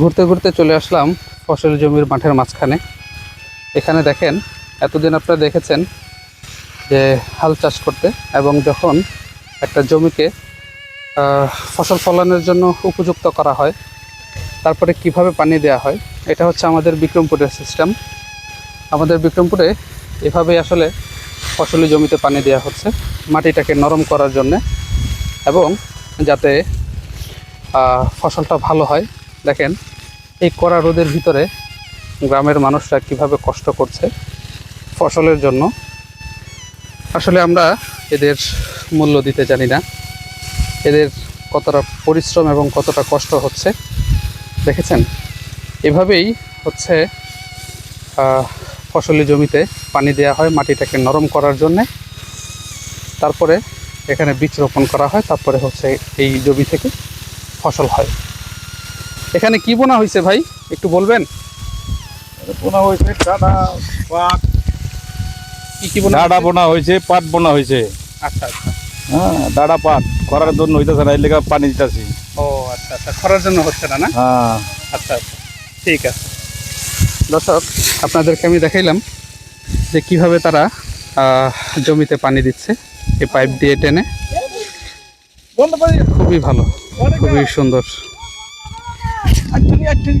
ঘুরতে ঘুরতে চলে আসলাম ফসল জমির মাঠের মাঝখানে। এখানে দেখেন, এতদিন আপনারা দেখেছেন যে হাল চাষ করতে এবং যখন একটা জমিকে ফসল ফলানোর জন্য উপযুক্ত করা হয়, তারপরে কীভাবে পানি দেওয়া হয়, এটা হচ্ছে আমাদের বিক্রমপুরের সিস্টেম আমাদের বিক্রমপুরে এভাবেই আসলে ফসলি জমিতে পানি দেওয়া হচ্ছে, মাটিটাকে নরম করার জন্যে এবং যাতে ফসলটা ভালো হয়। দেখেন, এই কড়া রোদের ভিতরে গ্রামের মানুষরা কীভাবে কষ্ট করছে ফসলের জন্য, আসলে আমরা এদের মূল্য দিতে জানি না। এদের কতটা পরিশ্রম এবং কতটা কষ্ট হচ্ছে, দেখেছেন? এভাবেই হচ্ছে ফসলি জমিতে পানি দেওয়া হয় মাটিটাকে নরম করার জন্যে। তারপরে এখানে বীজ রোপণ করা হয়, তারপরে হচ্ছে এই জমি থেকে ফসল হয়। এখানে কি বোনা হয়েছে ভাই? একটু বলবেন? বোনা হয়েছে পাট। কি কি বোনা হয়েছে? পাট বোনা হয়েছে। আচ্ছা আচ্ছা। হ্যাঁ পাট। জন্য হইতেছে না পানি দিতেছি। ও আচ্ছা আচ্ছা। খরার জন্য হচ্ছে না না? হ্যাঁ। আচ্ছা আচ্ছা। ঠিক আছে। দর্শক আপনাদেরকে আমি দেখাইলাম যে কীভাবে তারা জমিতে পানি দিচ্ছে এই পাইপ দিয়ে টেনে। খুবই ভালো খুবই সুন্দর। actually, actually.